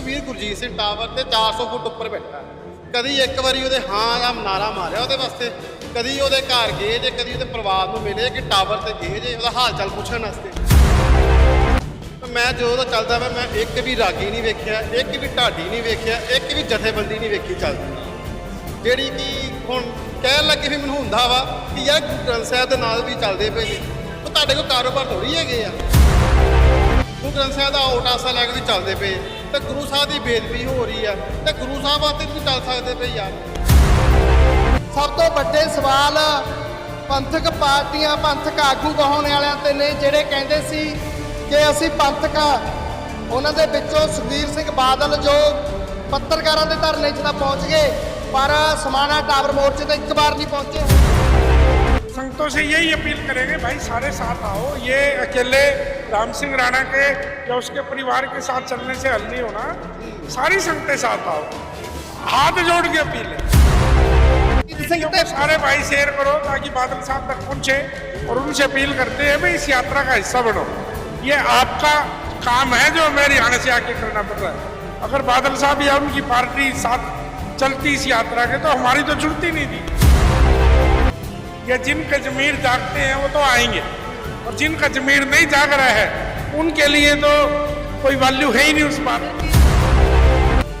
ਉਹ ਵੀਰ ਗੁਰਜੀਤ ਸਿੰਘ ਟਾਵਰ ਤੇ 400 ਫੁੱਟ ਉੱਪਰ ਬੈਠਾ ਕਦੀ ਇੱਕ ਵਾਰੀ ਉਹਦੇ ਹਾਂ ਦਾ ਨਾਰਾ ਮਾਰਿਆ ਉਹਦੇ ਵਾਸਤੇ, ਕਦੀ ਉਹਦੇ ਘਰ ਗਏ ਜੇ, ਕਦੀ ਉਹਦੇ ਪਰਿਵਾਰ ਨੂੰ ਮਿਲੇ ਕਿ ਟਾਵਰ ਤੇ ਗਏ ਜੇ, ਉਹਦਾ ਹਾਲ ਚਾਲ ਪੁੱਛਣ ਵਾਸਤੇ। ਮੈਂ ਜਦੋਂ ਦਾ ਚੱਲਦਾ ਵਾ, ਮੈਂ ਇੱਕ ਵੀ ਰਾਗੀ ਨਹੀਂ ਵੇਖਿਆ, ਇੱਕ ਵੀ ਢਾਡੀ ਨਹੀਂ ਵੇਖਿਆ, ਇੱਕ ਵੀ ਜਥੇਬੰਦੀ ਨਹੀਂ ਵੇਖੀ ਚੱਲਦੀ। ਜਿਹੜੀ ਕਿ ਹੁਣ ਕਹਿਣ ਲੱਗੇ ਵੀ ਮੈਨੂੰ ਹੁੰਦਾ ਵਾ ਕਿ ਯਾਰ ਗੁਰੂ ਗ੍ਰੰਥ ਸਾਹਿਬ ਦੇ ਨਾਲ ਵੀ ਚੱਲਦੇ ਪਏ ਨੇ, ਉਹ ਤੁਹਾਡੇ ਕੋਲ ਕਾਰੋਬਾਰ ਥੋੜੀ ਹੈਗੇ ਆ। ਗੁਰੂ ਗ੍ਰੰਥ ਸਾਹਿਬ ਦਾ ਓਟਾਸਾ ਲੈ ਕੇ ਵੀ ਚੱਲਦੇ ਪਏ। ਤੇ ਗੁਰੂ ਸਾਹਿਬ ਦੀ ਬੇਦਬੀ ਹੋ ਰਹੀ ਆ। ਤੇ ਗੁਰੂ ਸਾਹਿਬ ਵਾਸਤੇ ਵੀ ਚੱਲ ਸਕਦੇ ਪਏ ਯਾਰ। ਸਭ ਤੋਂ ਵੱਡੇ ਸਵਾਲ ਪੰਥਕ ਪਾਰਟੀਆਂ, ਪੰਥਕ ਆਗੂ ਕਹਾਉਣ ਵਾਲਿਆਂ ਤੇ ਨੇ, ਜਿਹੜੇ ਕਹਿੰਦੇ ਸੀ ਕਿ ਅਸੀਂ ਪੰਥਕ ਉਹਨਾਂ ਦੇ ਵਿੱਚੋਂ ਸੁਖਬੀਰ ਸਿੰਘ ਬਾਦਲ ਜੋ ਪੱਤਰਕਾਰਾਂ ਦੇ ਧਰਨੇ 'ਚ ਤਾਂ ਪਹੁੰਚ ਗਏ, ਪਰ ਸਮਾਣਾ ਟਾਵਰ ਮੋਰਚੇ ਤੇ ਇੱਕ ਵਾਰ ਨਹੀਂ ਪਹੁੰਚੇ। संगतों से यही अपील करेंगे भाई सारे साथ आओ। ये अकेले राम सिंह राणा के या उसके परिवार के साथ चलने से हल नहीं होना। सारी संगतें साथ आओ। हाथ जोड़ के अपील है। सारे भाई शेयर करो ताकि बादल साहब तक पहुँचे और उनसे अपील करते हैं भाई इस यात्रा का हिस्सा बनो। ये आपका काम है जो हमें हरियाणा से आके करना पड़ रहा है। अगर बादल साहब या उनकी पार्टी साथ चलती इस यात्रा के तो हमारी तो जुड़ती नहीं थी। या जिनका जमीर जागते हैं वो तो आएंगे और जिनका जमीर नहीं जाग रहा है उनके लिए तो कोई वैल्यू है ही नहीं उस बात की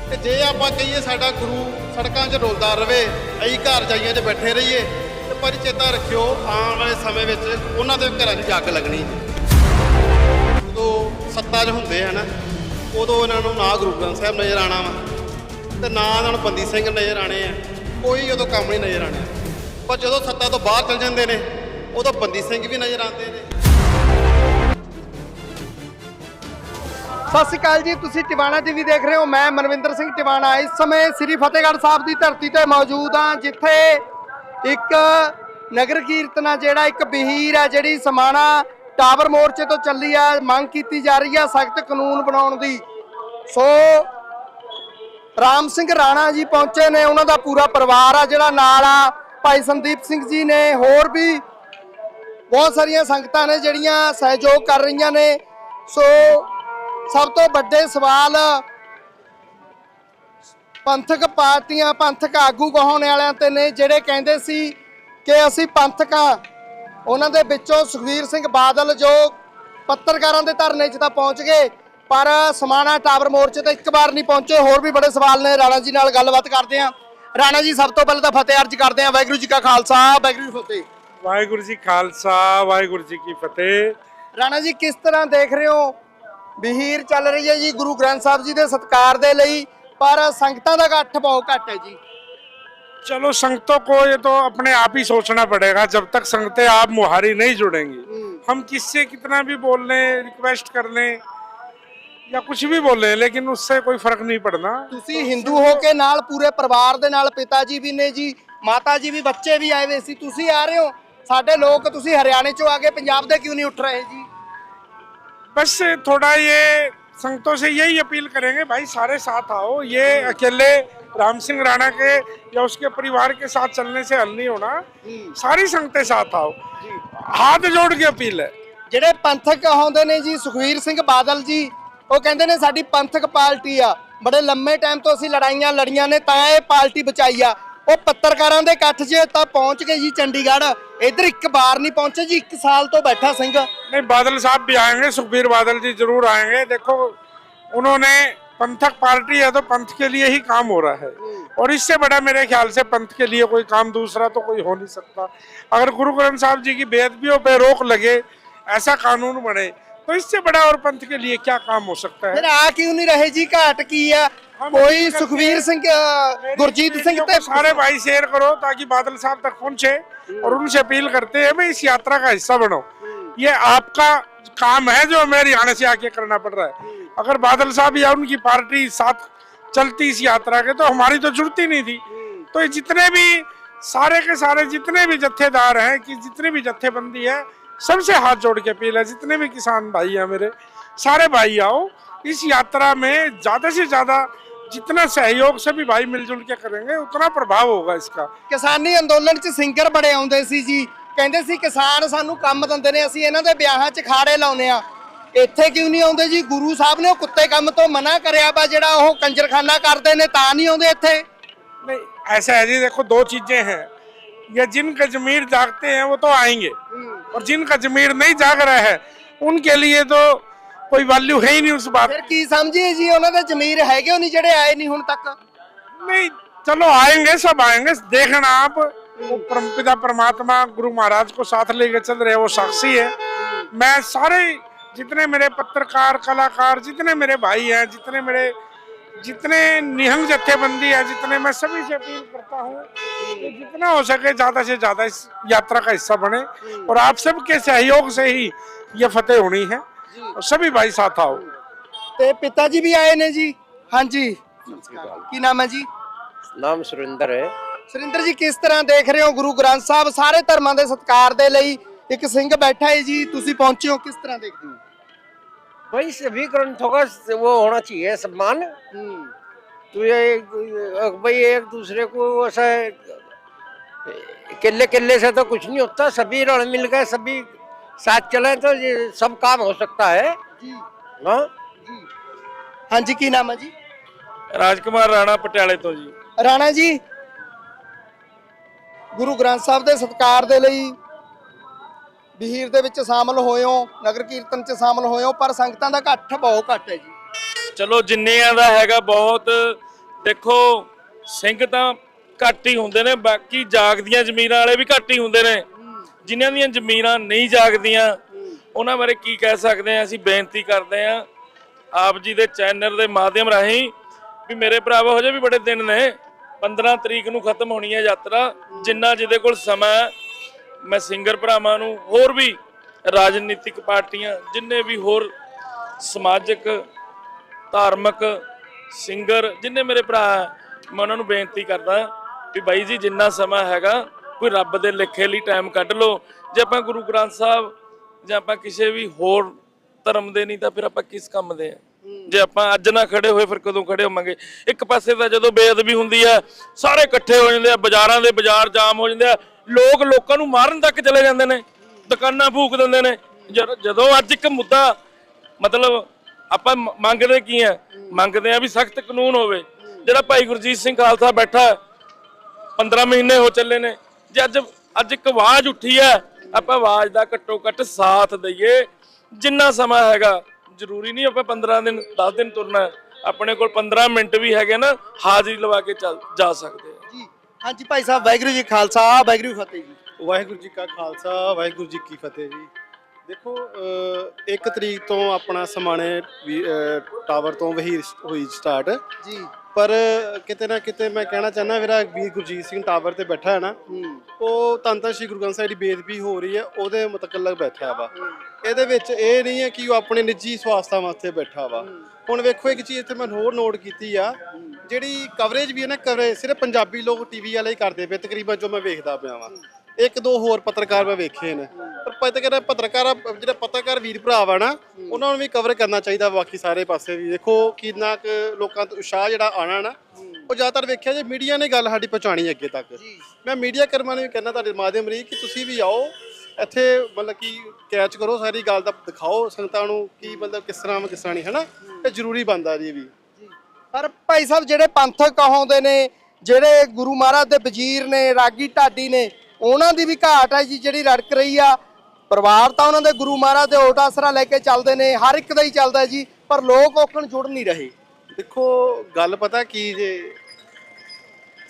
ਤੇ ਜੇ ਆਪਾਂ ਕਹੀਏ ਸਾਡਾ ਗੁਰੂ ਸੜਕਾਂ 'ਚ ਰੋਲਦਾ ਰਵੇ ਅਸੀਂ ਘਰ ਜਾਈਆਂ 'ਚ ਬੈਠੇ ਰਹੀਏ ਤੇ ਪਰ ਚੇਤਾ ਰੱਖਿਓ ਆਉਣ ਵਾਲੇ ਸਮੇਂ ਵਿੱਚ ਉਹਨਾਂ ਦੇ ਘਰਾਂ 'ਚ ਜੱਗ ਲੱਗਣੀ ਜਦੋਂ ਸੱਤਾ 'ਚ ਹੁੰਦੇ ਆ ਨਾ ਉਦੋਂ ਇਹਨਾਂ ਨੂੰ ਨਾ ਗੁਰੂ ਗ੍ਰੰਥ ਸਾਹਿਬ ਨਜ਼ਰ ਆਣਾ ਵਾ ਤੇ ਨਾ ਇਹਨਾਂ ਨੂੰ ਬੰਦੀ ਸਿੰਘ ਨਜ਼ਰ ਆਣੇ ਆ ਕੋਈ ਉਦੋਂ ਕੰਮ ਨਹੀਂ ਨਜ਼ਰ ਆਣਾ ਪਰ ਜਦੋਂ ਸੱਤਾ ਤੋਂ ਬਾਹਰ ਚਲ ਜਾਂਦੇ ਨੇ, ਉਦੋਂ ਬੰਦੀ ਸਿੰਘ ਵੀ ਨਜ਼ਰ ਆਉਂਦੇ ਨੇ। ਸਤਿ ਸ਼੍ਰੀ ਅਕਾਲ ਜੀ, ਤੁਸੀਂ ਟਿਵਾਣਾ ਟੀਵੀ ਦੇਖ ਰਹੇ ਹੋ। ਮੈਂ ਮਨਵਿੰਦਰ ਸਿੰਘ ਟਿਵਾਣਾ। ਇਸ ਸਮੇਂ ਸ੍ਰੀ ਫਤਿਹਗੜ੍ਹ ਸਾਹਿਬ ਦੀ ਧਰਤੀ ਤੇ ਮੌਜੂਦ ਹਾਂ, ਜਿੱਥੇ ਇੱਕ ਨਗਰ ਕੀਰਤਨ ਆ, ਜਿਹੜਾ ਇੱਕ ਬਹੀਰ ਆ, ਜਿਹੜੀ ਸਮਾਣਾ ਟਾਵਰ ਮੋਰਚੇ ਤੋਂ ਚੱਲੀ ਆ, ਮੰਗ ਕੀਤੀ ਜਾ ਰਹੀ ਆ ਸਖਤ ਕਾਨੂੰਨ ਬਣਾਉਣ ਦੀ। ਸੋ, ਰਾਮ ਸਿੰਘ ਰਾਣਾ ਜੀ ਪਹੁੰਚੇ ਨੇ, ਉਹਨਾਂ ਦਾ ਪੂਰਾ ਪਰਿਵਾਰ ਆ, ਜਿਹੜਾ ਨਾਲ ਆ। ਭਾਈ ਸੰਦੀਪ ਸਿੰਘ ਜੀ ਨੇ ਹੋਰ ਵੀ ਬਹੁਤ ਸਾਰੀਆਂ ਸੰਗਤਾਂ ਨੇ ਜਿਹੜੀਆਂ ਸਹਿਯੋਗ ਕਰ ਰਹੀਆਂ ਨੇ। ਸੋ ਸਭ ਤੋਂ ਵੱਡੇ ਸਵਾਲ ਪੰਥਕ ਪਾਰਟੀਆਂ, ਪੰਥਕ ਆਗੂ ਕਹਾਉਣ ਵਾਲਿਆਂ ਤੇ ਨੇ, ਜਿਹੜੇ ਕਹਿੰਦੇ ਸੀ ਕਿ ਅਸੀਂ ਪੰਥਕ ਉਹਨਾਂ ਦੇ ਵਿੱਚੋਂ ਸੁਖਵੀਰ ਸਿੰਘ ਬਾਦਲ ਜੋ ਪੱਤਰਕਾਰਾਂ ਦੇ ਧਰਨੇ 'ਚ ਤਾਂ ਪਹੁੰਚ ਗਏ, ਪਰ ਸਮਾਣਾ ਟਾਵਰ ਮੋਰਚੇ ਤੇ ਇੱਕ ਵਾਰ ਨਹੀਂ ਪਹੁੰਚੇ। ਹੋਰ ਵੀ ਬੜੇ ਸਵਾਲ ਨੇ। ਰਾਣਾ ਜੀ ਨਾਲ ਗੱਲਬਾਤ ਕਰਦੇ ਆ ਰਾਣਾ ਜੀ ਸਭ ਤੋਂ ਪਹਿਲਾਂ ਤਾਂ ਫਤਿਹ ਅਰਜ ਕਰਦੇ ਆ ਵਾਹਿਗੁਰੂ ਜੀ ਕਾ ਖਾਲਸਾ ਵਾਹਿਗੁਰੂ ਜੀ ਕੀ ਫਤਿਹ वाहिगुरु जी खालसा वाहिगुरु जी की फतेह ਰਾਣਾ ਜੀ ਕਿਸ ਤਰ੍ਹਾਂ ਦੇਖ ਰਹੇ ਹੋ ਬਹੀਰ ਚੱਲ ਰਹੀ ਹੈ ਜੀ ਗੁਰੂ ਗ੍ਰੰਥ ਸਾਹਿਬ ਜੀ ਦੇ ਸਤਕਾਰ ਦੇ ਲਈ ਪਰ ਸੰਗਤਾਂ ਦਾ ਇਕੱਠ ਬਹੁਤ ਘੱਟ ਹੈ ਜੀ चलो संगतों को ये तो अपने आप ही सोचना पड़ेगा जब तक संगतें आप मुहारी नहीं जुड़ेंगी हम किससे कितना भी बोल लें रिक्वेस्ट कर लें या कुछ भी बोल लें लेकिन उससे कोई फर्क नहीं पड़ना ਤੁਸੀਂ ਹਿੰਦੂ ਹੋ ਕੇ ਨਾਲ ਪੂਰੇ ਪਰਿਵਾਰ ਦੇ ਨਾਲ ਪਿਤਾ ਜੀ ਵੀ ਨੇ ਜੀ ਮਾਤਾ ਜੀ ਵੀ ਬੱਚੇ ਵੀ ਆਏ ਹੋਏ ਸੀ ਤੁਸੀਂ ਆ ਰਹੇ ਹੋ ਸਾਡੇ ਲੋਕ ਤੁਸੀਂ ਹਰਿਆਣੇ ਚੋਂ ਆ ਕੇ ਪੰਜਾਬ ਦੇ ਕਿਉਂ ਨਹੀਂ ਉੱਠ ਰਹੇ ਜੀ बस थोड़ा ये संगतों से यही अपील करेंगे भाई सारे साथ आओ ये अकेले राम सिंह राणा के या उसके परिवार के साथ चलने से हल नहीं होना सारी संगतें साथ आओ हाथ जोड़ के अपील है ਜਿਹੜੇ ਪੰਥਕ ਕਹਾਉਂਦੇ ਨੇ ਜੀ ਸੁਖਵੀਰ ਸਿੰਘ ਬਾਦਲ ਜੀ ਉਹ ਕਹਿੰਦੇ ਨੇ ਸਾਡੀ ਪੰਥਕ ਪਾਰਟੀ ਆ ਬੜੇ ਲੰਮੇ ਟਾਈਮ ਤੋਂ ਅਸੀਂ ਲੜਾਈਆਂ ਲੜੀਆਂ ਨੇ ਤਾਂ ਇਹ ਪਾਰਟੀ ਬਚਾਈ ਆ ਉਹ ਪੱਤਰਕਾਰਾਂ ਦੇ ਇਕੱਠ 'ਚ ਤਾਂ ਪਹੁੰਚ ਗਏ ਜੀ ਚੰਡੀਗੜ੍ਹ ਇੱਧਰ ਇੱਕ ਵਾਰ ਨਹੀਂ ਪਹੁੰਚੇ ਜੀ ਇੱਕ ਸਾਲ ਤੋਂ ਬੈਠਾ ਸਿੰਘ नहीं बादल साहब भी आएंगे सुखबीर बादल जी जरूर आएंगे देखो उन्होंने पंथक पार्टी है तो पंथ के लिए ही काम हो रहा है और इससे बड़ा मेरे ख्याल से पंथ के लिए कोई काम दूसरा तो कोई हो नहीं सकता अगर गुरु ग्रंथ साहब जी की बेदबियों पे रोक लगे ऐसा कानून बने तो इससे बड़ा और पंथ के लिए क्या काम हो सकता है? आ क्यों नहीं रहे जी का अटकी है कोई सुखबीर सिंह गुरजीत सिंह तो सारे भाई शेयर करो ताकि बादल साहब तक पहुँचे और उनसे अपील करते हैं भाई इस यात्रा का हिस्सा बनो। ये आपका काम है जो हमें हरियाणा से आके करना पड़ रहा है। अगर बादल साहब या उनकी पार्टी साथ चलती इस यात्रा के तो हमारी तो जुड़ती नहीं थी। तो जितने भी सारे के सारे जितने भी जत्थेदार हैं कि जितनी भी जत्थेबंदी है सबसे हाथ जोड़ के अपील है जितने भी किसान भाई हैं मेरे सारे भाई आओ इस यात्रा में ज्यादा से ज्यादा जितना सहयोग सभी भाई मिलजुल के करेंगे उतना प्रभाव होगा इसका ਕਿਸਾਨੀ ਅੰਦੋਲਨ 'ਚ ਸਿੰਗਰ ਬੜੇ ਆਉਂਦੇ ਸੀ ਜੀ ਕਹਿੰਦੇ ਸੀ ਕਿਸਾਨ ਸਾਨੂੰ ਕੰਮ ਦਿੰਦੇ ਨੇ ਅਸੀਂ ਇਹਨਾਂ ਦੇ ਵਿਆਹਾਂ 'ਚ ਖਾੜੇ ਲਾਉਨੇ ਆ ਇੱਥੇ ਕਿਉਂ ਨਹੀਂ ਆਉਂਦੇ ਜੀ ਗੁਰੂ ਸਾਹਿਬ ਨੇ ਉਹ ਕੁੱਤੇ ਕੰਮ ਤੋਂ ਮਨਾ ਕਰਿਆ ਵਾ ਜਿਹੜਾ ਉਹ ਕੰਜਰਖਾਨਾ ਕਰਦੇ ਨੇ ਤਾਂ ਨਹੀਂ ਆਉਂਦੇ ਇੱਥੇ नहीं ऐसा है जी देखो दो चीजें हैं ये जिनका जमीर जागते हैं वो तो आएंगे और जिनका जमीर नहीं जाग रहा है उनके लिए तो कोई वैल्यू है ही नहीं उस बात ਫਿਰ ਕੀ ਸਮਝੀਏ ਜੀ ਉਹਨਾਂ ਦੇ ਜ਼ਮੀਰ ਹੈਗੇ ਉਹ ਨਹੀਂ ਜਿਹੜੇ ਆਏ ਨਹੀਂ ਹੁਣ ਤੱਕ नहीं चलो आएंगे सब आएंगे देखना आप वो परमपिता परमात्मा गुरु महाराज को साथ लेके चल रहे हैं, वो साक्षी है मैं सारे जितने मेरे पत्रकार कलाकार जितने मेरे भाई हैं जितने मेरे जितने निहंग जत्थेबंदी है जितने मैं सभी से अपील करता हूँ कि जितना हो सके ज्यादा से ज्यादा इस यात्रा का हिस्सा बने और आप सबके सहयोग से ही ये फतेह होनी है और सभी भाई साथ आओ ਤੇ ਪਿਤਾ ਜੀ ਵੀ ਆਏ ਨੇ ਜੀ ਹਾਂਜੀ ਕੀ ਨਾਮ ਹੈ ਜੀ ਨਾਮ ਸੁਰਿੰਦਰ ਹੈ ਸੁਰਿੰਦਰ ਜੀ ਕਿਸ ਤਰ੍ਹਾਂ ਦੇਖ ਰਹੇ ਹੋ ਗੁਰੂ ਗ੍ਰੰਥ ਸਾਹਿਬ ਸਾਰੇ ਧਰਮਾਂ ਦੇ ਸਤਿਕਾਰ ਦੇ ਲਈ ਇੱਕ ਸਿੰਘ ਬੈਠਾ ਹੈ ਜੀ ਤੁਸੀਂ ਪਹੁੰਚੇ ਹੋ ਕਿਸ ਤਰ੍ਹਾਂ ਦੇਖਦੇ ਹੋ भाई सभी ग्रंथों का वो होना चाहिए सम्मान तो ये भाई एक दूसरे को ऐसा किले किले से तो कुछ नहीं होता सभी रल मिल गए सभी साथ चले तो ये सब काम हो सकता है ਜੀ हाँ ਜੀ ਹਾਂਜੀ ਕੀ ਨਾਮ ਹੈ ਜੀ ਰਾਜਕੁਮਾਰ ਰਾਣਾ ਪਟਿਆਲੇ ਤੋਂ ਜੀ ਰਾਣਾ ਜੀ ਗੁਰੂ ਗ੍ਰੰਥ ਸਾਹਿਬ ਦੇ ਸਤਿਕਾਰ ਦੇ ਲਈ ਬਹੀਰ ਦੇ ਵਿੱਚ ਸ਼ਾਮਲ ਹੋਏ ਹੋ ਨਗਰ ਕੀਰਤਨ 'ਚ ਸ਼ਾਮਲ ਹੋਏ ਹੋ ਪਰ ਸੰਗਤਾਂ ਦਾ ਇਕੱਠ ਬਹੁਤ ਘੱਟ ਹੈ ਜੀ। ਚਲੋ ਜਿੰਨਿਆਂ ਦਾ ਹੈਗਾ ਬਹੁਤ ਦੇਖੋ ਸਿੰਘ ਤਾਂ ਘੱਟ ਹੀ ਹੁੰਦੇ ਨੇ ਬਾਕੀ ਜਾਗਦੀਆਂ ਜ਼ਮੀਰਾਂ ਵਾਲੇ ਵੀ ਘੱਟ ਹੀ ਹੁੰਦੇ ਨੇ। ਜਿਨ੍ਹਾਂ ਦੀਆਂ ਜ਼ਮੀਰਾਂ ਨਹੀਂ ਜਾਗਦੀਆਂ ਉਹਨਾਂ ਬਾਰੇ ਕੀ ਕਹਿ ਸਕਦੇ ਆ ਅਸੀਂ ਬੇਨਤੀ ਕਰਦੇ ਆ ਆਪ ਜੀ ਦੇ ਚੈਨਲ ਦੇ ਮਾਧਿਅਮ ਰਾਹੀਂ ਵੀ ਮੇਰੇ ਭਰਾਵੋ ਹਜੇ ਵੀ ਬੜੇ ਦਿਨ ਨੇ 15 ਤਰੀਕ ਨੂੰ ਖਤਮ ਹੋਣੀ ਹੈ ਯਾਤਰਾ ਜਿੰਨਾ ਜਿਹਦੇ ਕੋਲ ਸਮਾਂ ਹੈ, ਮੈਂ ਸਿੰਗਰ ਭਰਾਵਾਂ ਨੂੰ ਹੋਰ ਵੀ ਰਾਜਨੀਤਿਕ ਪਾਰਟੀਆਂ ਜਿੰਨੇ ਵੀ ਹੋਰ ਸਮਾਜਿਕ ਧਾਰਮਿਕ ਸਿੰਗਰ ਜਿੰਨੇ ਮੇਰੇ ਭਰਾ ਹੈ, ਮੈਂ ਉਹਨਾਂ ਨੂੰ ਬੇਨਤੀ ਕਰਦਾ ਵੀ ਬਾਈ ਜੀ ਜਿੰਨਾ ਸਮਾਂ ਹੈਗਾ ਕੋਈ ਰੱਬ ਦੇ ਲਿਖੇ ਲਈ ਟਾਈਮ ਕੱਢ ਲਓ। ਜੇ ਆਪਾਂ ਗੁਰੂ ਗ੍ਰੰਥ ਸਾਹਿਬ ਜਾਂ ਆਪਾਂ ਕਿਸੇ ਵੀ ਹੋਰ ਧਰਮ ਦੇ ਨਹੀਂ ਤਾਂ ਫਿਰ ਆਪਾਂ ਕਿਸ ਕੰਮ ਦੇ ਆ? ਜੇ ਆਪਾਂ ਅੱਜ ਨਾ ਖੜੇ ਹੋਏ ਫਿਰ ਕਦੋਂ ਖੜੇ ਹੋਵਾਂਗੇ? ਇੱਕ ਪਾਸੇ ਤਾਂ ਜਦੋਂ ਬੇਅਦਬੀ ਹੁੰਦੀ ਆ ਸਾਰੇ ਇਕੱਠੇ ਹੋ ਜਾਂਦੇ ਆ ਬਾਜ਼ਾਰਾਂ ਦੇ ਬਾਜ਼ਾਰ ਜਾਮ ਹੋ ਜਾਂਦੇ ਆ ਲੋਕ ਲੋਕਾਂ ਨੂੰ ਮਾਰਨ ਤੱਕ ਚਲੇ ਜਾਂਦੇ ਨੇ ਦੁਕਾਨਾਂ ਫੂਕ ਦਿੰਦੇ ਨੇ। ਜਦ- ਜਦੋਂ ਅੱਜ ਇੱਕ ਮੁੱਦਾ ਮਤਲਬ ਆਪਾਂ ਮ- ਮੰਗਦੇ ਕੀ ਆ? ਮੰਗਦੇ ਆ ਵੀ ਸਖਤ ਕਾਨੂੰਨ ਹੋਵੇ। ਜਿਹੜਾ ਭਾਈ ਗੁਰਜੀਤ ਸਿੰਘ ਖਾਲਸਾ ਬੈਠਾ ਹੈ, 15 ਮਹੀਨੇ ਹੋ ਚੱਲੇ ਨੇ। ਜੇ ਅੱਜ ਅੱਜ ਇੱਕ ਆਵਾਜ਼ ਉੱਠੀ ਹੈ ਆਪਾਂ ਆਵਾਜ਼ ਦਾ ਘੱਟੋ ਘੱਟ ਸਾਥ ਦਈਏ। ਜਿੰਨਾ ਸਮਾਂ ਹੈਗਾ ਜ਼ਰੂਰੀ ਨਹੀਂ ਆਪਾਂ 15 ਦਿਨ 10 ਦਿਨ ਤੁਰਨਾ ਹੈ। ਆਪਣੇ ਕੋਲ 15 ਮਿੰਟ ਵੀ ਹੈਗੇ ਨਾ ਹਾਜ਼ਰੀ ਲਵਾ ਕੇ ਚੱਲ ਜਾ ਸਕਦੇ ਆ। ਹਾਂਜੀ ਭਾਈ ਸਾਹਿਬ ਵਾਹਿਗੁਰੂ ਜੀ ਖਾਲਸਾ ਵਾਹਿਗੁਰੂ ਜੀ ਫਤਿਹ ਜੀ। ਵਾਹਿਗੁਰੂ ਜੀ ਕਾ ਖਾਲਸਾ ਵਾਹਿਗੁਰੂ ਜੀ ਕੀ ਫਤਿਹ ਜੀ। ਦੇਖੋ ਅ, ਇੱਕ ਤਰੀਕ ਤੋਂ ਆਪਣਾ ਸਮਾਣੇ ਟਾਵਰ ਤੋਂ ਵਹੀਰ ਹੋਈ ਸਟਾਰਟ। ਜੀ। ਪਰ ਕਿਤੇ ਨਾ ਕਿਤੇ ਮੈਂ ਕਹਿਣਾ ਚਾਹੁੰਦਾ ਮੇਰਾ ਵੀਰ ਗੁਰਜੀਤ ਸਿੰਘ ਟਾਵਰ ਤੇ ਬੈਠਾ ਹੈ ਨਾ ਉਹ ਧੰਨ ਸ਼੍ਰੀ ਗੁਰੂ ਗ੍ਰੰਥ ਸਾਹਿਬ ਦੀ ਬੇਦਬੀ ਹੋ ਰਹੀ ਹੈ ਉਹਦੇ ਮੁਤਕਲਕ ਬੈਠਾ ਵਾ। ਇਹਦੇ ਵਿੱਚ ਇਹ ਨਹੀਂ ਹੈ ਕਿ ਉਹ ਆਪਣੇ ਨਿੱਜੀ ਸਵਾਸਥਾਂ ਵਾਸਤੇ ਬੈਠਾ ਵਾ। ਹੁਣ ਵੇਖੋ ਇੱਕ ਚੀਜ਼ ਇੱਥੇ ਮੈਂ ਹੋਰ ਨੋਟ ਕੀਤੀ ਆ ਜਿਹੜੀ ਕਵਰੇਜ ਵੀ ਹੈ ਨਾ ਕਵਰੇਜ ਸਿਰਫ ਪੰਜਾਬੀ ਲੋਕ ਟੀਵੀ ਵਾਲੇ ਹੀ ਕਰਦੇ ਪਏ ਤਕਰੀਬਨ ਜੋ ਮੈਂ ਵੇਖਦਾ ਪਿਆ ਵਾਂ। ਇੱਕ ਦੋ ਹੋਰ ਪੱਤਰਕਾਰ ਮੈਂ ਵੇਖੇ ਨੇ। ਪਰ ਪੱਤਰਕਾਰ ਪੱਤਰਕਾਰ ਜਿਹੜਾ ਪੱਤਰਕਾਰ ਵੀਰ ਭਰਾ ਵਾ ਨਾ ਉਹਨਾਂ ਨੂੰ ਵੀ ਕਵਰ ਕਰਨਾ ਚਾਹੀਦਾ ਬਾਕੀ ਸਾਰੇ ਪਾਸੇ ਵੀ। ਦੇਖੋ ਕਿੰਨਾ ਕੁ ਲੋਕਾਂ ਤੋਂ ਉਤਸ਼ਾਹ ਜਿਹੜਾ ਆਣਾ ਨਾ ਉਹ ਜ਼ਿਆਦਾਤਰ ਵੇਖਿਆ ਜੇ ਮੀਡੀਆ ਨੇ ਗੱਲ ਸਾਡੀ ਪਹੁੰਚਾਣੀ ਅੱਗੇ ਤੱਕ। ਮੈਂ ਮੀਡੀਆ ਕਰਮਾਂ ਨੂੰ ਵੀ ਕਹਿਣਾ ਤੁਹਾਡੇ ਮਾਧਿਅਮ ਰਹੀ ਕਿ ਤੁਸੀਂ ਵੀ ਆਓ ਇੱਥੇ ਮਤਲਬ ਕਿ ਕੈਚ ਕਰੋ ਸਾਰੀ ਗੱਲ ਦਾ ਦਿਖਾਓ ਸੰਗਤਾਂ ਨੂੰ ਕੀ ਮਤਲਬ ਕਿਸ ਤਰ੍ਹਾਂ ਕਿਸ ਤਰ੍ਹਾਂ ਨਹੀਂ ਹਨਾ? ਇਹ ਜ਼ਰੂਰੀ ਬੰਦਾ ਜੀ ਵੀ। ਪਰ ਭਾਈ ਸਾਹਿਬ ਜਿਹੜੇ ਪੰਥਕ ਕਹਾਉਂਦੇ ਨੇ ਜਿਹੜੇ ਗੁਰੂ ਮਹਾਰਾਜ ਦੇ ਵਜ਼ੀਰ ਨੇ ਰਾਗੀ ਢਾਡੀ ਨੇ ਉਹਨਾਂ ਦੀ ਵੀ ਘਾਟ ਹੈ ਜੀ ਜਿਹੜੀ ਰੜਕ ਰਹੀ ਆ। ਪਰਿਵਾਰ ਤਾਂ ਉਹਨਾਂ ਦੇ ਗੁਰੂ ਮਹਾਰਾਜ ਦੇ ਓਟ ਆਸਰਾ ਲੈ ਕੇ ਚੱਲਦੇ ਨੇ ਹਰ ਇੱਕ ਦਾ ਹੀ ਚੱਲਦਾ ਜੀ ਪਰ ਲੋਕ ਔਖਣ ਜੁੜ ਨਹੀਂ ਰਹੇ। ਦੇਖੋ ਗੱਲ ਪਤਾ ਕੀ ਜੇ?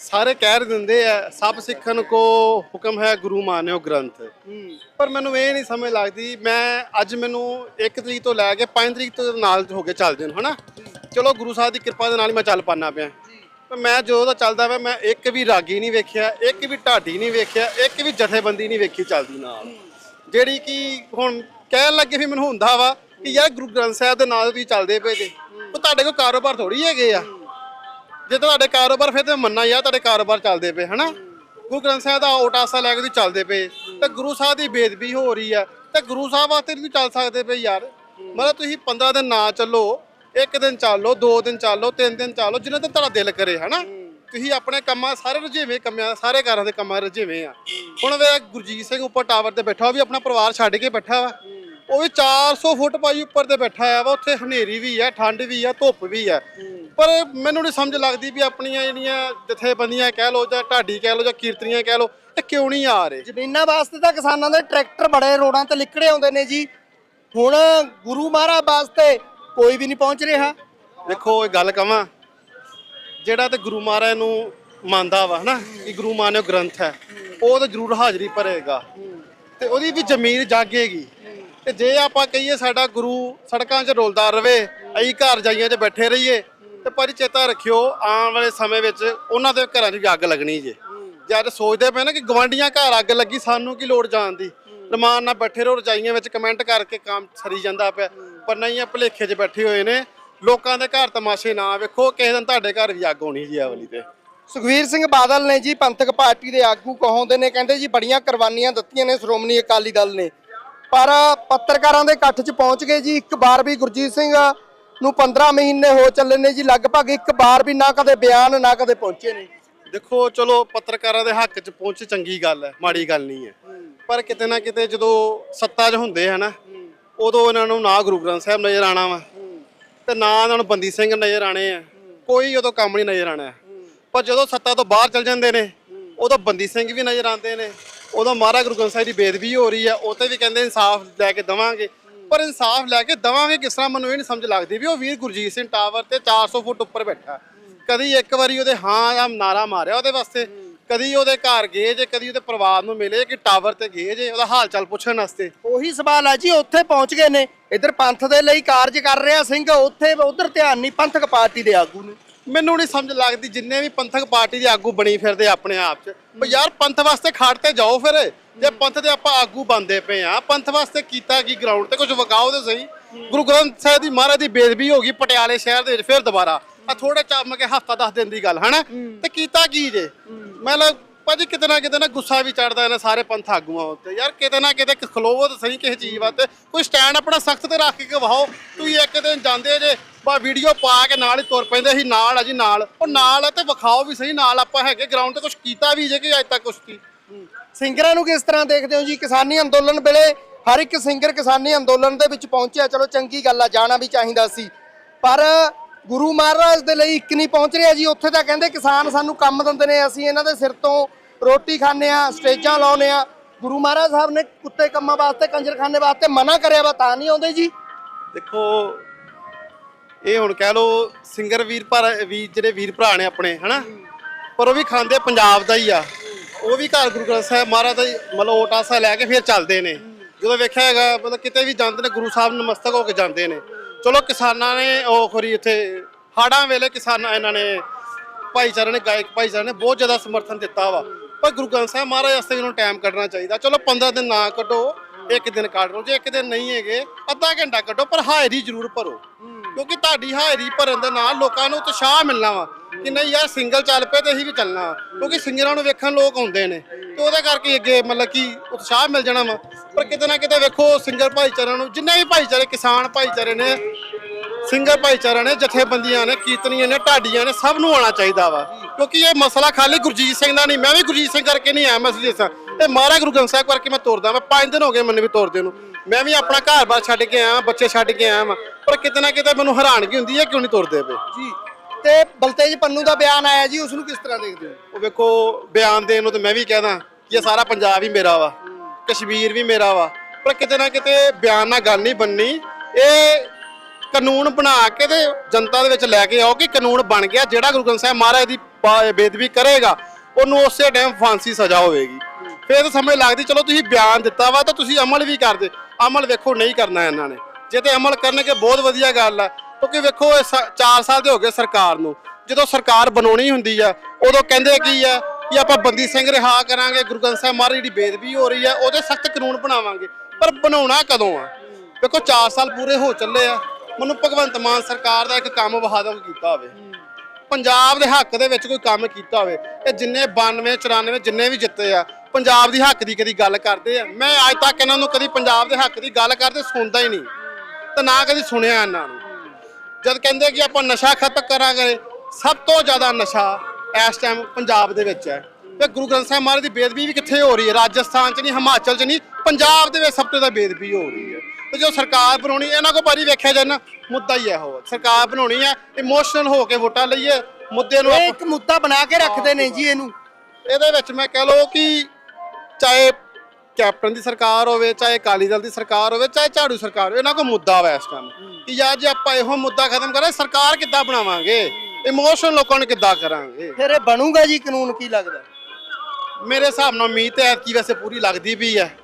ਸਾਰੇ ਕਹਿ ਦਿੰਦੇ ਆ ਸਭ ਸਿੱਖਣ ਕੋ ਹੁਕਮ ਹੈ ਗੁਰੂ ਮਾਨਿਓ ਗ੍ਰੰਥ। ਪਰ ਮੈਨੂੰ ਇਹ ਨਹੀਂ ਸਮਝ ਲੱਗਦੀ ਮੈਂ ਅੱਜ ਮੈਨੂੰ 1 ਤਰੀਕ ਤੋਂ ਲੈ ਕੇ 5 ਤਰੀਕ ਤੋਂ ਨਾਲ ਹੋ ਕੇ ਚੱਲਦੇ ਨੂੰ ਹਨਾ? ਚਲੋ ਗੁਰੂ ਸਾਹਿਬ ਦੀ ਕਿਰਪਾ ਦੇ ਨਾਲ ਹੀ ਮੈਂ ਚੱਲ ਪਾਣਾ ਪਿਆ। ਪਰ ਮੈਂ ਜਦੋਂ ਦਾ ਚੱਲਦਾ ਪਿਆ ਮੈਂ ਇੱਕ ਵੀ ਰਾਗੀ ਨਹੀਂ ਵੇਖਿਆ ਇੱਕ ਵੀ ਢਾਡੀ ਨਹੀਂ ਵੇਖਿਆ ਇੱਕ ਵੀ ਜਥੇਬੰਦੀ ਨਹੀਂ ਵੇਖੀ ਚੱਲਦੀ ਨਾਲ। ਜਿਹੜੀ ਕਿ ਹੁਣ ਕਹਿਣ ਲੱਗੇ ਵੀ ਮੈਨੂੰ ਹੁੰਦਾ ਵਾ ਕਿ ਯਾਰ ਗੁਰੂ ਗ੍ਰੰਥ ਸਾਹਿਬ ਦੇ ਨਾਲ ਤੁਸੀਂ ਚੱਲਦੇ ਪਏ ਜੇ। ਉਹ ਤੁਹਾਡੇ ਕੋਲ ਕਾਰੋਬਾਰ ਥੋੜੀ ਹੈਗੇ ਆ। ਜੇ। ਤੁਹਾਡੇ ਕਾਰੋਬਾਰ ਫਿਰ ਤੇ ਮੰਨਣਾ ਯਾਰ ਤੁਹਾਡੇ ਕਾਰੋਬਾਰ ਚੱਲਦੇ ਪਏ ਹਨਾ? ਗੁਰੂ ਗ੍ਰੰਥ ਸਾਹਿਬ ਦਾ ਓਟਾਸਾ ਲੈ ਕੇ ਤੁਸੀਂ ਚੱਲਦੇ ਪਏ। ਤੇ ਗੁਰੂ ਸਾਹਿਬ ਦੀ ਬੇਦਬੀ ਹੋ ਰਹੀ ਆ। ਤੇ ਗੁਰੂ ਸਾਹਿਬ ਵਾਸਤੇ ਨਹੀਂ ਚੱਲ ਸਕਦੇ ਪਏ ਯਾਰ। ਮਤਲਬ ਤੁਸੀਂ 15 ਦਿਨ ਨਾ ਚੱਲੋ। ਇੱਕ ਦਿਨ ਚੱਲੋ ਦੋ ਦਿਨ ਚੱਲੋ ਤਿੰਨ ਦਿਨ ਚੱਲੋ ਜਿੰਨਾ ਤੇ ਤੁਹਾਡਾ ਦਿਲ ਕਰੇ ਹਨਾ? ਤੁਸੀਂ ਆਪਣੇ ਕੰਮਾਂ ਸਾਰੇ ਰੁਝੇਵੇਂ ਕੰਮਾਂ ਸਾਰੇ ਘਰਾਂ ਦੇ ਕੰਮਾਂ ਰੁਝੇਵੇਂ ਆ। ਹੁਣ ਵੇ ਗੁਰਜੀਤ ਸਿੰਘ ਉੱਪਰ ਟਾਵਰ ਤੇ ਬੈਠਾ ਉਹ ਵੀ ਆਪਣਾ ਪਰਿਵਾਰ ਛੱਡ ਕੇ ਬੈਠਾ ਵਾ। ਉਹ ਵੀ 400 ਫੁੱਟ ਪਾਈ ਉੱਪਰ ਤੇ ਬੈਠਾ ਆ ਵਾ ਉੱਥੇ ਹਨੇਰੀ ਵੀ ਆ ਠੰਡ ਵੀ ਆ ਧੁੱਪ ਵੀ ਆ। ਪਰ ਮੈਨੂੰ ਨਹੀਂ ਸਮਝ ਲੱਗਦੀ ਵੀ ਆਪਣੀਆਂ ਜਿਹੜੀਆਂ ਜਥੇਬੰਦੀਆਂ ਕਹਿ ਲੋ ਜਾਂ ਢਾਡੀ ਕਹਿ ਲੋ ਜਾਂ ਕੀਰਤਨੀਆਂ ਕਹਿ ਲੋ ਇਹ ਕਿਉਂ ਨਹੀਂ ਆ ਰਹੇ? ਜ਼ਮੀਨਾਂ ਵਾਸਤੇ ਤਾਂ ਕਿਸਾਨਾਂ ਦੇ ਟਰੈਕਟਰ ਬੜੇ ਰੋਡਾਂ ਤੇ ਲਿਕੜੇ ਆਉਂਦੇ ਨੇ ਜੀ। ਹੁਣ ਗੁਰੂ ਮਹਾਰਾਜ ਵਾਸਤੇ ਕੋਈ ਵੀ ਨਹੀਂ ਪਹੁੰਚ ਰਿਹਾ। ਦੇਖੋ ਇਹ ਗੱਲ ਕਵਾਂ ਜਿਹੜਾ ਤੇ ਗੁਰੂ ਮਹਾਰਾਜ ਨੂੰ ਮੰਨਦਾ ਵਾ ਹਨਾ, ਕਿ ਗੁਰੂ ਮਾਨਿਓ ਗ੍ਰੰਥ ਹੈ, ਉਹ ਤਾਂ ਜ਼ਰੂਰ ਹਾਜ਼ਰੀ ਭਰੇਗਾ। ਤੇ ਉਹਦੀ ਵੀ ਜ਼ਮੀਰ ਜਾਗੇਗੀ। ਤੇ ਜੇ ਆਪਾਂ ਕਹੀਏ ਸਾਡਾ ਗੁਰੂ ਸੜਕਾਂ 'ਚ ਰੋਲਦਾ ਰਵੇ, ਅਸੀਂ ਘਰ ਜਾਈਆਂ 'ਚ ਬੈਠੇ ਰਹੀਏ, ਤੇ ਪਰ ਚੇਤਾ ਰੱਖਿਓ, ਆਉਣ ਵਾਲੇ ਸਮੇਂ ਵਿੱਚ ਉਹਨਾਂ ਦੇ ਘਰਾਂ 'ਚ ਵੀ ਅੱਗ ਲੱਗਣੀ ਜੇ। ਜਦ ਸੋਚਦੇ ਪਏ ਨਾ ਕਿ ਗਵਾਂਡੀਆਂ ਘਰ ਅੱਗ ਲੱਗੀ, ਸਾਨੂੰ ਕੀ ਲੋੜ ਜਾਣ ਦੀ? ਰਮਾਨ ਨਾਲ ਬੈਠੇ ਰਹੋ, ਰਜਾਈਆਂ ਵਿੱਚ ਕਮੈਂਟ ਕਰਕੇ ਕੰਮ ਸਰੀ ਜਾਂਦਾ ਪਿਆ। ਪਰ ਨਹੀਂ ਆ ਭਲੇਖੇ 'ਚ ਬੈਠੇ ਹੋਏ ਨੇ। ਲੋਕਾਂ ਦੇ ਘਰ ਤਮਾਸ਼ੇ ਨਾ ਵੇਖੋ ਕਿਸੇ ਦਿਨ ਤੁਹਾਡੇ ਘਰ ਵੀ ਅੱਗ ਹੋਣੀ ਜੀ ਆ ਵਾਲੀ ਤੇ। ਸੁਖਵੀਰ ਸਿੰਘ ਬਾਦਲ ਨੇ ਜੀ ਪੰਥਕ ਪਾਰਟੀ ਦੇ ਆਗੂ ਕਹਾਉਂਦੇ ਨੇ ਕਹਿੰਦੇ ਜੀ ਬੜੀਆਂ ਕੁਰਬਾਨੀਆਂ ਦਿੱਤੀਆਂ ਨੇ ਸ਼੍ਰੋਮਣੀ ਅਕਾਲੀ ਦਲ ਨੇ। ਪਰ ਪੱਤਰਕਾਰਾਂ ਦੇ ਇਕੱਠ 'ਚ ਪਹੁੰਚ ਗਏ ਜੀ ਇੱਕ ਵਾਰ ਵੀ ਗੁਰਜੀਤ ਸਿੰਘ ਨੂੰ 15 ਮਹੀਨੇ ਹੋ ਚੱਲੇ ਨੇ ਜੀ ਲਗਭਗ ਇੱਕ ਵਾਰ ਵੀ ਨਾ ਕਦੇ ਬਿਆਨ ਨਾ ਕਦੇ ਪਹੁੰਚੇ ਨੇ। ਦੇਖੋ ਚਲੋ ਪੱਤਰਕਾਰਾਂ ਦੇ ਹੱਕ 'ਚ ਪਹੁੰਚ ਚੰਗੀ ਗੱਲ ਹੈ ਮਾੜੀ ਗੱਲ ਨਹੀਂ ਹੈ। ਪਰ ਕਿਤੇ ਨਾ ਕਿਤੇ ਜਦੋਂ ਸੱਤਾ 'ਚ ਹੁੰਦੇ ਆ ਨਾ ਉਦੋਂ ਇਹਨਾਂ ਨੂੰ ਨਾ ਗੁਰੂ ਗ੍ਰੰਥ ਸਾਹਿਬ ਨਜ਼ਰ ਆਣਾ ਵਾ। ਤੇ ਨਾ ਇਹਨਾਂ ਨੂੰ ਬੰਦੀ ਸਿੰਘ ਨਜ਼ਰ ਆਣੇ ਆ। ਕੋਈ ਉਦੋਂ ਕੰਮ ਨਹੀਂ ਨਜ਼ਰ ਆਣਾ। ਪਰ ਜਦੋਂ ਸੱਤਾ ਤੋਂ ਬਾਹਰ ਚਲ ਜਾਂਦੇ ਨੇ, ਉਦੋਂ ਬੰਦੀ ਸਿੰਘ ਵੀ ਨਜ਼ਰ ਆਉਂਦੇ ਨੇ। ਉਦੋਂ ਮਹਾਰਾਜ ਗੁਰੂ ਗ੍ਰੰਥ ਸਾਹਿਬ ਦੀ ਬੇਦਬੀ ਹੋ ਰਹੀ ਆ। ਉਹ ਤੇ ਵੀ ਕਹਿੰਦੇ ਇਨਸਾਫ ਲੈ ਕੇ ਦਵਾਂਗੇ। ਪਰ ਇਨਸਾਫ ਲੈ ਕੇ ਦਵਾਂਗੇ ਕਿਸ ਤਰ੍ਹਾਂ ਮੈਨੂੰ ਇਹ ਨਹੀਂ ਸਮਝ ਲੱਗਦੀ ਵੀ ਉਹ ਵੀਰ ਗੁਰਜੀਤ ਸਿੰਘ ਟਾਵਰ ਤੇ 400 ਫੁੱਟ ਉੱਪਰ ਬੈਠਾ। ਕਦੀ ਇੱਕ ਵਾਰੀ ਉਹਦੇ ਹਾਂ ਜਾਂ ਨਾਰਾ ਮਾਰਿਆ ਉਹਦੇ ਵਾਸਤੇ। ਕਦੀ ਉਹਦੇ ਘਰ ਗਏ ਜੇ ਕਦੀ ਉਹਦੇ ਪਰਿਵਾਰ ਨੂੰ ਮਿਲੇ ਕਿ ਟਾਵਰ ਤੇ ਗਏ ਜੇ ਉਹਦਾ ਹਾਲ ਚਾਲ ਪੁੱਛਣ ਵਾਸਤੇ। ਉਹੀ ਸਵਾਲ ਆ ਜੀ ਉੱਥੇ ਪਹੁੰਚ ਗਏ ਨੇ। ਇੱਧਰ ਪੰਥ ਦੇ ਲਈ ਕਾਰਜ ਕਰ ਰਿਹਾ ਸਿੰਘ ਉੱਥੇ ਉਧਰ ਧਿਆਨ ਨਹੀਂ ਪੰਥਕ ਪਾਰਟੀ ਦੇ ਆਗੂ ਨੇ। ਮੈਨੂੰ ਨਹੀਂ ਸਮਝ ਲੱਗਦੀ ਜਿੰਨੇ ਵੀ ਪੰਥਕ ਪਾਰਟੀ ਦੇ ਆਗੂ ਬਣੀ ਫਿਰਦੇ ਆਪਣੇ ਆਪ 'ਚ। ਵੀ ਯਾਰ ਪੰਥ ਵਾਸਤੇ ਖੜ ਤੇ ਜਾਓ ਫਿਰ। ਜੇ ਪੰਥ ਦੇ ਆਪਾਂ ਆਗੂ ਬੰਦੇ ਪਏ ਆ ਪੰਥ ਵਾਸਤੇ ਕੀਤਾ ਕੀ ਗਰਾਊਂਡ ਤੇ ਕੁਝ ਵਕਾਓ ਤੇ ਸਹੀ। ਗੁਰੂ ਗ੍ਰੰਥ ਸਾਹਿਬ ਦੀ ਮਹਾਰਾਜ ਦੀ ਬੇਦਬੀ ਹੋ ਗਈ ਪਟਿਆਲੇ ਸ਼ਹਿਰ ਦੇ ਵਿੱਚ ਫਿਰ ਦੁਬਾਰਾ। ਆ ਥੋੜੇ ਚੰਮ ਕੇ ਹਫਤਾ ਦਸ ਦਿਨ ਦੀ ਗੱਲ ਹਨਾ? ਤੇ ਕੀਤਾ ਕੀ ਜੇ? ਮਤਲਬ ਭਾਜੀ ਕਿਤੇ ਨਾ ਕਿਤੇ ਨਾ ਗੁੱਸਾ ਵੀ ਚੜਦਾ ਇਹਨਾਂ ਸਾਰੇ ਪੰਥ ਆਗੂਆਂ ਉੱਤੇ। ਯਾਰ ਕਿਤੇ ਨਾ ਕਿਤੇ ਖਲੋਵੋ ਤਾਂ ਸਹੀ ਕਿਸੇ ਚੀਜ਼ ਵਾਸਤੇ। ਕੋਈ ਸਟੈਂਡ ਆਪਣਾ ਸਖਤ ਤੇ ਰੱਖ ਕੇ ਵਹਾਓ। ਤੁਸੀਂ ਇੱਕ ਦਿਨ ਜਾਂਦੇ ਜੇ ਬਾ ਵੀਡੀਓ ਪਾ ਕੇ ਨਾਲ ਹੀ ਤੁਰ ਪੈਂਦੇ ਸੀ ਨਾਲ ਆ ਜੀ ਨਾਲ। ਉਹ ਨਾਲ ਆ ਤੇ ਵਿਖਾਓ ਵੀ ਸਹੀ ਨਾਲ ਆਪਾਂ ਹੈਗੇ ਗਰਾਊਂਡ ਤੇ ਕੁਝ ਕੀਤਾ ਵੀ ਜੇ ਕਿ ਅੱਜ ਤੱਕ ਕੁਛ ਕੀ ਸਿੰਗਰਾਂ ਨੂੰ ਕਿਸ ਤਰ੍ਹਾਂ ਦੇਖਦੇ ਹੋ ਜੀ? ਕਿਸਾਨੀ ਅੰਦੋਲਨ ਵੇਲੇ ਹਰ ਇੱਕ ਸਿੰਗਰ ਕਿਸਾਨੀ ਅੰਦੋਲਨ ਦੇ ਵਿੱਚ ਪਹੁੰਚਿਆ। ਚਲੋ ਚੰਗੀ ਗੱਲ ਆ ਜਾਣਾ ਵੀ ਚਾਹੀਦਾ ਸੀ। ਪਰ ਗੁਰੂ ਮਹਾਰਾਜ ਦੇ ਲਈ ਇੱਕ ਨਹੀਂ ਪਹੁੰਚ ਰਿਹਾ ਜੀ। ਉੱਥੇ ਤਾਂ ਕਹਿੰਦੇ ਕਿਸਾਨ ਸਾਨੂੰ ਕੰਮ ਦਿੰਦੇ ਨੇ। ਅਸੀਂ ਇਹਨਾਂ ਦੇ ਸਿਰ ਤੋਂ ਰੋਟੀ ਖਾਂਦੇ ਆ ਸਟੇਜਾਂ ਲਾਉਨੇ ਆ ਗੁਰੂ ਮਹਾਰਾਜ ਸਾਹਿਬ ਨੇ ਕੁੱਤੇ ਕੰਮਾਂ ਵਾਸਤੇ, ਕੰਜਰਖਾਨੇ ਵਾਸਤੇ ਮਨਾ ਕਰਿਆ ਵਾ, ਤਾਂ ਨਹੀਂ ਆਉਂਦੇ ਜੀ। ਦੇਖੋ, ਇਹ ਹੁਣ ਕਹਿ ਲੋ ਸਿੰਗਰ ਵੀਰ ਭਰਾ ਵੀ ਜਿਹੜੇ ਵੀਰ ਭਰਾ ਨੇ ਆਪਣੇ, ਹਨਾ? ਪਰ ਉਹ ਵੀ ਖਾਂਦੇ ਪੰਜਾਬ ਦਾ ਹੀ ਆ। ਉਹ ਵੀ ਘਰ ਗੁਰੂ ਗ੍ਰੰਥ ਸਾਹਿਬ ਮਹਾਰਾਜ ਦਾ ਮਤਲਬ ਓਟਾਸਾ ਲੈ ਕੇ ਫਿਰ ਚੱਲਦੇ ਨੇ। ਜਦੋਂ ਵੇਖਿਆ ਹੈਗਾ, ਮਤਲਬ ਕਿਤੇ ਵੀ ਜਾਂਦੇ ਨੇ, ਗੁਰੂ ਸਾਹਿਬ ਨੂੰ ਨਮਸਤਕ ਹੋ ਕੇ ਜਾਂਦੇ ਨੇ। ਚਲੋ ਕਿਸਾਨਾਂ ਨੇ ਉਹ ਖਰੀ ਇੱਥੇ ਹਾੜਾਂ ਵੇਲੇ ਕਿਸਾਨਾਂ ਇਹਨਾਂ ਨੇ ਭਾਈਚਾਰੇ ਨੇ ਗਾਇਕ ਭਾਈਚਾਰੇ ਨੇ ਬਹੁਤ ਜ਼ਿਆਦਾ ਸਮਰਥਨ ਦਿੱਤਾ ਵਾ। ਪਰ ਗੁਰੂ ਗ੍ਰੰਥ ਸਾਹਿਬ ਮਹਾਰਾਜ ਵਾਸਤੇ ਵੀ ਉਹਨੂੰ ਟਾਈਮ ਕੱਢਣਾ ਚਾਹੀਦਾ। ਚਲੋ 15 ਦਿਨ ਨਾ ਕੱਢੋ, ਇੱਕ ਦਿਨ ਕੱਢ ਲਓ। ਜੇ ਇੱਕ ਦਿਨ ਨਹੀਂ ਹੈਗੇ, ਅੱਧਾ ਘੰਟਾ ਕੱਢੋ, ਪਰ ਹਾਜ਼ਰੀ ਜ਼ਰੂਰ ਭਰੋ। ਕਿਉਂਕਿ ਤੁਹਾਡੀ ਹਾਜ਼ਰੀ ਭਰਨ ਦੇ ਨਾਲ ਲੋਕਾਂ ਨੂੰ ਉਤਸ਼ਾਹ ਮਿਲਣਾ ਵਾ ਕਿ ਨਹੀਂ ਯਾਰ ਸਿੰਗਲ ਚੱਲ ਪਏ ਤੇ ਅਸੀਂ ਵੀ ਚੱਲਣਾ। ਵਾ। ਕਿਉਂਕਿ ਸਿੰਗਰਾਂ ਨੂੰ ਵੇਖਣ ਲੋਕ ਆਉਂਦੇ ਨੇ। ਤੇ ਉਹਦੇ ਕਰਕੇ ਅੱਗੇ ਮਤਲਬ ਕਿ ਉਤਸ਼ਾਹ ਮਿਲ ਜਾਣਾ ਵਾ। ਪਰ ਕਿਤੇ ਨਾ ਕਿਤੇ ਵੇਖੋ ਸਿੰਗਰ ਭਾਈਚਾਰਿਆਂ ਨੂੰ ਜਿੰਨੇ ਵੀ ਭਾਈਚਾਰੇ ਕਿਸਾਨ ਭਾਈਚਾਰੇ ਨੇ ਸਿੰਗਰ ਭਾਈਚਾਰਾ ਨੇ ਜਥੇਬੰਦੀਆਂ ਨੇ ਕੀਰਤਨੀਆਂ ਨੇ ਢਾਡੀਆਂ ਨੇ ਸਭ ਨੂੰ ਆਉਣਾ ਚਾਹੀਦਾ ਵਾ। ਕਿਉਂਕਿ ਇਹ ਮਸਲਾ ਖਾਲੀ ਗੁਰਜੀਤ ਸਿੰਘ ਦਾ ਨਹੀਂ ਮੈਂ ਵੀ ਗੁਰਜੀਤ ਸਿੰਘ ਕਰਕੇ ਨਹੀਂ ਆਇਆ ਮਸਜਿਦ ਦੱਸਾਂ। ਇਹ ਮਹਾਰਾਜ ਗੁਰੂ ਗ੍ਰੰਥ ਸਾਹਿਬ ਕਰਕੇ ਮੈਂ ਤੁਰਦਾ ਮੈਂ 5 ਦਿਨ ਹੋ ਗਏ ਮੈਨੂੰ ਵੀ ਤੁਰਦੇ ਨੂੰ। ਮੈਂ ਵੀ ਆਪਣਾ ਘਰ-ਬਾਰ ਛੱਡ ਕੇ ਆਇਆ ਬੱਚੇ ਛੱਡ ਕੇ ਆਇਆ ਵਾਂ ਪਰ ਕਿਤੇ ਨਾ ਕਿਤੇ ਮੈਨੂੰ ਹੈਰਾਨਗੀ ਹੁੰਦੀ ਹੈ ਕਿਉਂ ਨਹੀਂ ਤੁਰਦੇ ਪਏ ਜੀ ਤੇ ਬਲਤੇਜ ਪੰਨੂ ਦਾ ਬਿਆਨ ਆਇਆ ਜੀ ਉਸ ਨੂੰ ਕਿਸ ਤਰ੍ਹਾਂ ਦੇਖਦੇ ਹੋ? ਉਹ ਵੇਖੋ ਬਿਆਨ ਦੇਣ ਨੂੰ ਤੇ ਮੈਂ ਵੀ ਕਹਦਾ ਕਿ ਇਹ ਸਾਰਾ ਪੰਜਾਬ ਹੀ ਮੇਰਾ ਵਾ। ਕਸ਼ਮੀਰ ਵੀ ਮੇਰਾ ਵਾ। ਪਰ ਕਿਤੇ ਨਾ ਕਿਤੇ ਬਿਆਨ ਨਾਲ ਗੱਲ ਨਹੀਂ ਬੰਨੀ। ਇਹ ਕਾਨੂੰਨ ਬਣਾ ਕੇ ਤੇ ਜਨਤਾ ਦੇ ਵਿੱਚ ਲੈ ਕੇ ਆਓ ਕਿ ਕਾਨੂੰਨ ਬਣ ਗਿਆ। ਜਿਹੜਾ ਗੁਰੂ ਗ੍ਰੰਥ ਸਾਹਿਬ ਮਹਾਰਾਜ ਦੀ ਬੇਦਬੀ ਕਰੇਗਾ, ਉਹਨੂੰ ਉਸੇ ਟਾਈਮ ਫਾਂਸੀ ਸਜ਼ਾ ਹੋਵੇਗੀ। ਫਿਰ ਤਾਂ ਸਮਝ ਲੱਗਦੀ, ਚਲੋ ਤੁਸੀਂ ਬਿਆਨ ਦਿੱਤਾ ਵਾ ਤਾਂ ਤੁਸੀਂ ਅਮਲ ਵੀ ਕਰਦੇ। ਅਮਲ ਵੇਖੋ ਨਹੀਂ ਕਰਨਾ ਇਹਨਾਂ ਨੇ। ਜੇ ਤੇ ਅਮਲ ਕਰਨਗੇ, ਬਹੁਤ ਵਧੀਆ ਗੱਲ ਆ। ਕਿਉਂਕਿ ਵੇਖੋ 4 ਸਾਲ ਦੇ ਹੋ ਗਏ ਸਰਕਾਰ ਨੂੰ। ਜਦੋਂ ਸਰਕਾਰ ਬਣਾਉਣੀ ਹੁੰਦੀ ਆ, ਉਦੋਂ ਕਹਿੰਦੇ ਕੀ ਆ ਕਿ ਆਪਾਂ ਬੰਦੀ ਸਿੰਘ ਰਿਹਾ ਕਰਾਂਗੇ, ਗੁਰੂ ਗ੍ਰੰਥ ਸਾਹਿਬ ਮਹਾਰਾਜ ਜਿਹੜੀ ਬੇਦਬੀ ਹੋ ਰਹੀ ਆ, ਉਹਦੇ ਸਖਤ ਕਾਨੂੰਨ ਬਣਾਵਾਂਗੇ। ਪਰ ਬਣਾਉਣਾ ਕਦੋਂ ਆ? ਦੇਖੋ 4 ਸਾਲ ਪੂਰੇ ਹੋ ਚੱਲੇ ਆ। ਮੈਨੂੰ ਭਗਵੰਤ ਮਾਨ ਸਰਕਾਰ ਦਾ ਇੱਕ ਕੰਮ ਵਹਾਦਮ ਕੀਤਾ ਹੋਵੇ। ਪੰਜਾਬ ਦੇ ਹੱਕ ਦੇ ਵਿੱਚ ਕੋਈ ਕੰਮ ਕੀਤਾ ਹੋਵੇ। ਇਹ ਜਿੰਨੇ 92 94 ਜਿੰਨੇ ਵੀ ਜਿੱਤੇ ਆ, ਪੰਜਾਬ ਦੀ ਹੱਕ ਦੀ ਕਦੀ ਗੱਲ ਕਰਦੇ ਆ। ਮੈਂ ਅੱਜ ਤੱਕ ਇਹਨਾਂ ਨੂੰ ਕਦੀ ਪੰਜਾਬ ਦੇ ਹੱਕ ਦੀ ਗੱਲ ਕਰਦੇ ਸੁਣਦਾ ਹੀ ਨਹੀਂ। ਤੇ ਨਾ ਕਦੀ ਸੁਣਿਆ ਇਹਨਾਂ ਨੂੰ। ਜਦ ਕਹਿੰਦੇ ਕਿ ਆਪਾਂ ਨਸ਼ਾ ਖਤਮ ਕਰਾਂਗੇ, ਸਭ ਤੋਂ ਜ਼ਿਆਦਾ ਨਸ਼ਾ ਇਸ ਟਾਈਮ ਪੰਜਾਬ ਦੇ ਵਿੱਚ ਹੈ। ਤੇ ਗੁਰੂ ਗ੍ਰੰਥ ਸਾਹਿਬ ਮਹਾਰਾਜ ਦੀ ਬੇਦਬੀ ਵੀ ਕਿੱਥੇ ਹੋ ਰਹੀ ਹੈ? ਰਾਜਸਥਾਨ 'ਚ ਨਹੀਂ ਹਿਮਾਚਲ 'ਚ ਨਹੀਂ ਪੰਜਾਬ ਦੇ ਵਿੱਚ ਸਭ ਤੋਂ ਜ਼ਿਆਦਾ ਬੇਦਬੀ ਹੋ ਰਹੀ ਹੈ। ਤੇ ਜੋ ਸਰਕਾਰ ਬਣਾਉਣੀ ਇਹਨਾਂ ਕੋ ਬਾਰੀ ਵੇਖਿਆ ਜਾਣਾ ਮੁੱਦਾ ਹੀ ਇਹੋ। ਸਰਕਾਰ ਬਣਾਉਣੀ ਹੈ ਇਮੋਸ਼ਨਲ ਹੋ ਕੇ ਵੋਟਾਂ ਲਈਏ ਮੁੱਦੇ ਨੂੰ ਇਹ ਇੱਕ ਮੁੱਦਾ ਬਣਾ ਕੇ ਰੱਖਦੇ ਨੇ ਜੀ ਇਹਨੂੰ। ਇਹਦੇ ਵਿੱਚ ਮੈਂ ਕਹਿ ਲਓ ਕਿ ਚਾਹੇ ਕੈਪਟਨ ਦੀ ਸਰਕਾਰ ਹੋਵੇ ਚਾਹੇ ਅਕਾਲੀ ਦਲ ਦੀ ਸਰਕਾਰ ਹੋਵੇ ਚਾਹੇ ਝਾੜੂ ਸਰਕਾਰ ਹੋਵੇ ਇਹਨਾਂ ਕੋ ਮੁੱਦਾ ਵਾ ਇਸ ਟਾਈਮ ਕਿ ਯਾਰ ਜੇ ਆਪਾਂ ਇਹੋ ਮੁੱਦਾ ਖਤਮ ਕਰਾਂ ਸਰਕਾਰ ਕਿੱਦਾਂ ਬਣਾਵਾਂਗੇ? ਇਮੋਸ਼ਨ ਲੋਕਾਂ ਨੂੰ ਕਿੱਦਾਂ ਕਰਾਂਗੇ? ਫਿਰ ਇਹ ਬਣੂਗਾ ਜੀ ਕਾਨੂੰਨ ਕੀ ਲੱਗਦਾ? ਮੇਰੇ ਹਿਸਾਬ ਨਾਲ ਉਮੀਦ ਤੇ ਐਤਕੀ ਵੈਸੇ ਪੂਰੀ ਲੱਗਦੀ ਵੀ ਹੈ।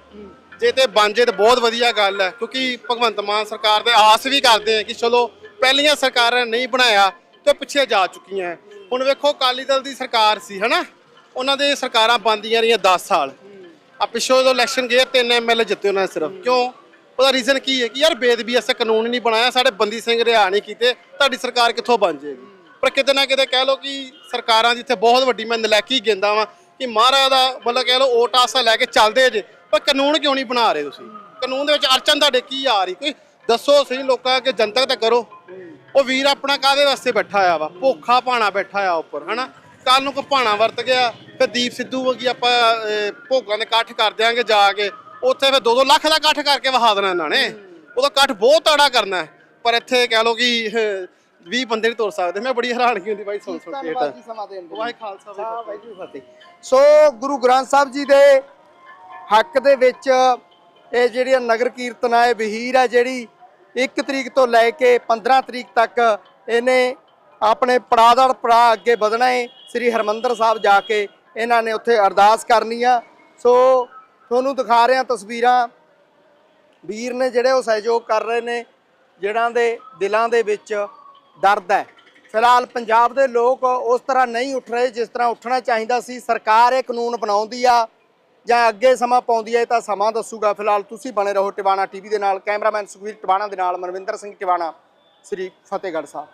ਜੇ ਤੇ ਬਣ ਜੇ ਤਾਂ ਬਹੁਤ ਵਧੀਆ ਗੱਲ ਹੈ ਕਿਉਂਕਿ ਭਗਵੰਤ ਮਾਨ ਸਰਕਾਰ ਦੇ ਆਸ ਵੀ ਕਰਦੇ ਆ ਕਿ ਚਲੋ ਪਹਿਲੀਆਂ ਸਰਕਾਰਾਂ ਨੇ ਨਹੀਂ ਬਣਾਇਆ ਤੇ ਪਿੱਛੇ ਜਾ ਚੁੱਕੀਆਂ ਹੈ। ਹੁਣ ਵੇਖੋ ਅਕਾਲੀ ਦਲ ਦੀ ਸਰਕਾਰ ਸੀ ਹਨਾ? ਉਹਨਾਂ ਦੇ ਸਰਕਾਰਾਂ ਬੰਦੀਆਂ ਰਹੀਆਂ 10 ਸਾਲ। ਆ ਪਿੱਛੋਂ ਜਦੋਂ ਇਲੈਕਸ਼ਨ ਗਏ ਤਿੰਨ ਐਮਐਲਏ ਜਿੱਤੇ ਉਹਨਾਂ ਨੇ ਸਿਰਫ। ਕਿਉਂ? ਉਹਦਾ ਰੀਜ਼ਨ ਕੀ ਹੈ ਕਿ ਯਾਰ ਬੇਦਬੀ ਐਸਾ ਕਾਨੂੰਨ ਹੀ ਨਹੀਂ ਬਣਾਇਆ ਸਾਡੇ ਬੰਦੀ ਸਿੰਘ ਰਿਹਾ ਨਹੀਂ ਕੀਤੇ ਤੁਹਾਡੀ ਸਰਕਾਰ ਕਿੱਥੋਂ ਬਣ ਜਾਏਗੀ? ਪਰ ਕਿਤੇ ਨਾ ਕਿਤੇ ਕਹਿ ਲਓ ਕਿ ਸਰਕਾਰਾਂ ਦੀ ਇੱਥੇ ਬਹੁਤ ਵੱਡੀ ਮੈਂ ਨਲਾਇਕੀ ਗਿੰਦਾ ਵਾਂ ਕਿ ਮਹਾਰਾਜ ਦਾ ਮਤਲਬ ਕਹਿ ਲਓ ਓਟ ਆਸਾ ਲੈ ਕੇ ਚੱਲਦੇ ਜੇ। ਪਰ ਕਾਨੂੰਨ ਕਿਉਂ ਨਹੀਂ ਬਣਾ ਰਹੇ ਤੁਸੀਂ? ਕਾਨੂੰਨ ਦੇ ਵਿੱਚ ਅੜਚਨ ਤੁਹਾਡੇ ਕੀ ਆ ਰਹੀ? ਕੋਈ ਦੱਸੋ ਸਹੀ ਲੋਕਾਂ ਅੱਗੇ ਜਨਤਕ ਤਾਂ ਕਰੋ। ਉਹ ਵੀਰ ਆਪਣਾ ਕਾਦੇ ਵਾਸਤੇ ਬੈਠਾ ਆ ਵਾ? ਭੋਖਾ ਭਾਣਾ ਬੈਠਾ ਆ ਉੱਪਰ, ਹਨਾ? ਕੱਲ ਨੂੰ ਕੋ ਭਾਣਾ ਵਰਤ ਗਿਆ, ਫਿਰ ਦੀਪ ਸਿੱਧੂ ਵਗੀ ਆਪਾਂ ਭੋਗਾਂ ਦੇ ਇਕੱਠ ਕਰ ਦਿਆਂਗੇ ਜਾ ਕੇ। ਉੱਥੇ ਫਿਰ 2-2 ਲੱਖ ਦਾ ਇਕੱਠ ਕਰਕੇ ਵਹਾ ਦੇਣਾ ਇਹਨਾਂ ਨੇ। ਉਹਦਾ ਇਕੱਠ ਬਹੁਤ ਤੜਾ ਕਰਨਾ ਪਰ ਇੱਥੇ ਕਹਿ ਲਓ ਕਿ 20 ਬੰਦੇ ਨਹੀਂ ਤੁਰ ਸਕਦੇ ਮੈਂ ਬੜੀ ਹੈਰਾਨਗੀ ਹੁੰਦੀ ਬਾਈ ਸੁਣ ਸੁਣ ਕੇ ਧੰਨਵਾਦ ਜੀ ਸਮਾਂ ਦੇਣ ਦੇ ਲਈ। ਵਾਹਿਗੁਰੂ ਖਾਲਸਾ ਵਾਹਿਗੁਰੂ ਫਤਿਹ। ਵਾਹਿਗੁਰੂ ਫਤਿਹ। ਸੋ ਗੁਰੂ ਗ੍ਰੰਥ ਸਾਹਿਬ ਜੀ ਦੇ ਹੱਕ ਦੇ ਵਿੱਚ ਇਹ ਜਿਹੜੀ ਨਗਰ ਕੀਰਤਨ ਇਹ ਵਹੀਰ ਹੈ ਜਿਹੜੀ 1 ਤਰੀਕ ਤੋਂ ਲੈ ਕੇ 15 ਤਰੀਕ ਤੱਕ ਇਹਨੇ ਆਪਣੇ ਪੜਾਦਰ ਪੜਾ ਅੱਗੇ ਵਧਣਾ ਹੈ ਸ੍ਰੀ ਹਰਮੰਦਰ ਸਾਹਿਬ ਜਾ ਕੇ ਇਹਨਾਂ ਨੇ ਉੱਥੇ ਅਰਦਾਸ ਕਰਨੀ ਆ। ਸੋ ਤੁਹਾਨੂੰ ਦਿਖਾ ਰਹੇ ਹਾਂ ਤਸਵੀਰਾਂ। ਵੀਰ ਨੇ ਜਿਹੜੇ ਉਹ ਸਹਿਯੋਗ ਕਰ ਰਹੇ ਨੇ ਜਿਹੜਾਂ ਦੇ ਦਿਲਾਂ ਦੇ ਵਿੱਚ ਦਰਦ ਹੈ। ਫਿਲਹਾਲ ਪੰਜਾਬ ਦੇ ਲੋਕ ਉਸ ਤਰ੍ਹਾਂ ਨਹੀਂ ਉੱਠ ਰਹੇ ਜਿਸ ਤਰ੍ਹਾਂ ਉੱਠਣਾ ਚਾਹੀਦਾ ਸੀ। ਸਰਕਾਰ ਇਹ ਕਾਨੂੰਨ ਬਣਾਉਂਦੀ ਆ ਜਾਂ ਅੱਗੇ ਸਮਾਂ ਪਾਉਂਦੀ ਹੈ ਤਾਂ ਸਮਾਂ ਦੱਸੂਗਾ। ਫਿਲਹਾਲ ਤੁਸੀਂ ਬਣੇ ਰਹੋ ਟਿਵਾਣਾ ਟੀਵੀ ਦੇ ਨਾਲ। ਕੈਮਰਾਮੈਨ ਸੁਖਵੀਰ ਟਿਵਾਣਾ ਦੇ ਨਾਲ ਮਨਵਿੰਦਰ ਸਿੰਘ ਟਿਵਾਣਾ, ਸ੍ਰੀ ਫਤਿਹਗੜ੍ਹ ਸਾਹਿਬ।